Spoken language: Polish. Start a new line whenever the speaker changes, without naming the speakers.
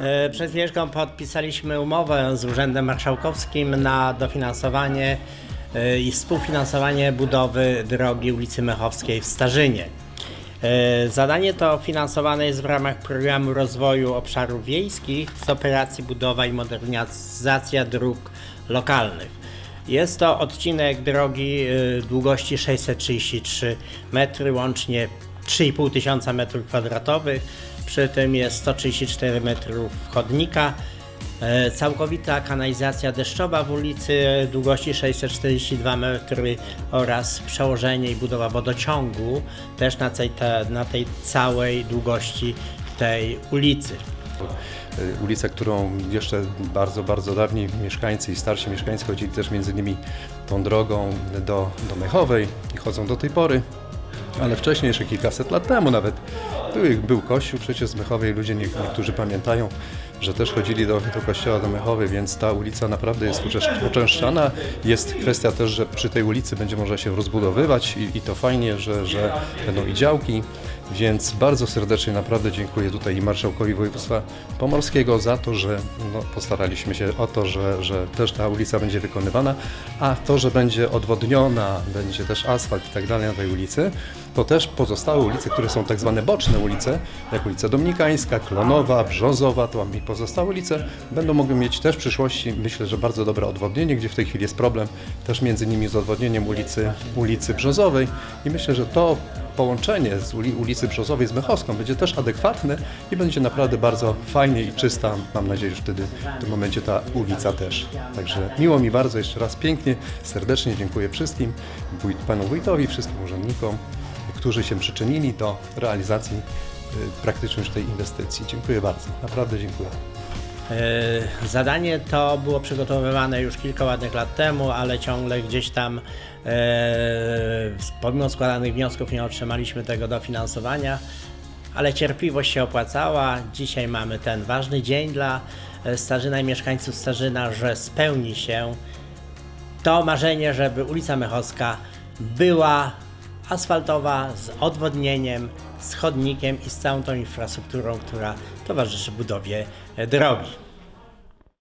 E, Przed chwileczką podpisaliśmy umowę z Urzędem Marszałkowskim na dofinansowanie e, i współfinansowanie budowy drogi ulicy Mechowskiej w Starzynie. E, Zadanie to finansowane jest w ramach Programu Rozwoju Obszarów Wiejskich z operacji budowa i modernizacja dróg lokalnych. Jest to odcinek drogi długości 633 metry, łącznie 3,5 tysiąca metrów kwadratowych. Przy tym jest 134 metrów chodnika. E, Całkowita kanalizacja deszczowa w ulicy długości 642 metry oraz przełożenie i budowa wodociągu też na tej, te, na tej całej długości tej ulicy.
Y, Ulicę, którą jeszcze bardzo, bardzo dawni mieszkańcy i starsi mieszkańcy chodzili też między innymi tą drogą do, do Mechowej i chodzą do tej pory. Ale wcześniej, jeszcze kilkaset lat temu nawet, był, był kościół przecież z ludzie nie, niektórzy pamiętają, że też chodzili do, do kościoła do Mechowej, więc ta ulica naprawdę jest uczęsz- uczęszczana. Jest kwestia też, że przy tej ulicy będzie można się rozbudowywać i, i to fajnie, że, że będą i działki, więc bardzo serdecznie naprawdę dziękuję tutaj i marszałkowi województwa pomorskiego za to, że no, postaraliśmy się o to, że, że też ta ulica będzie wykonywana, a to, że będzie odwodniona, będzie też asfalt i tak dalej na tej ulicy, to też pozostałe ulice, które są tak zwane boczne ulice, jak ulica Dominikańska, Klonowa, Brzozowa, to pozostałe ulice będą mogły mieć też w przyszłości, myślę, że bardzo dobre odwodnienie, gdzie w tej chwili jest problem też między innymi z odwodnieniem ulicy, ulicy Brzozowej i myślę, że to połączenie z uli, ulicy Brzozowej z Mechowską będzie też adekwatne i będzie naprawdę bardzo fajnie i czysta. Mam nadzieję, że wtedy w tym momencie ta ulica też. Także miło mi bardzo, jeszcze raz pięknie, serdecznie dziękuję wszystkim, wójt, panu wójtowi, wszystkim urzędnikom, którzy się przyczynili do realizacji y, praktycznie już tej inwestycji. Dziękuję bardzo, naprawdę dziękuję.
E, Zadanie to było przygotowywane już kilka ładnych lat temu, ale ciągle gdzieś tam e, pomimo składanych wniosków nie otrzymaliśmy tego dofinansowania, ale cierpliwość się opłacała. Dzisiaj mamy ten ważny dzień dla Starzyna i mieszkańców Starzyna, że spełni się to marzenie, żeby ulica Mechowska była asfaltowa z odwodnieniem, z chodnikiem i z całą tą infrastrukturą, która towarzyszy budowie e, drogi.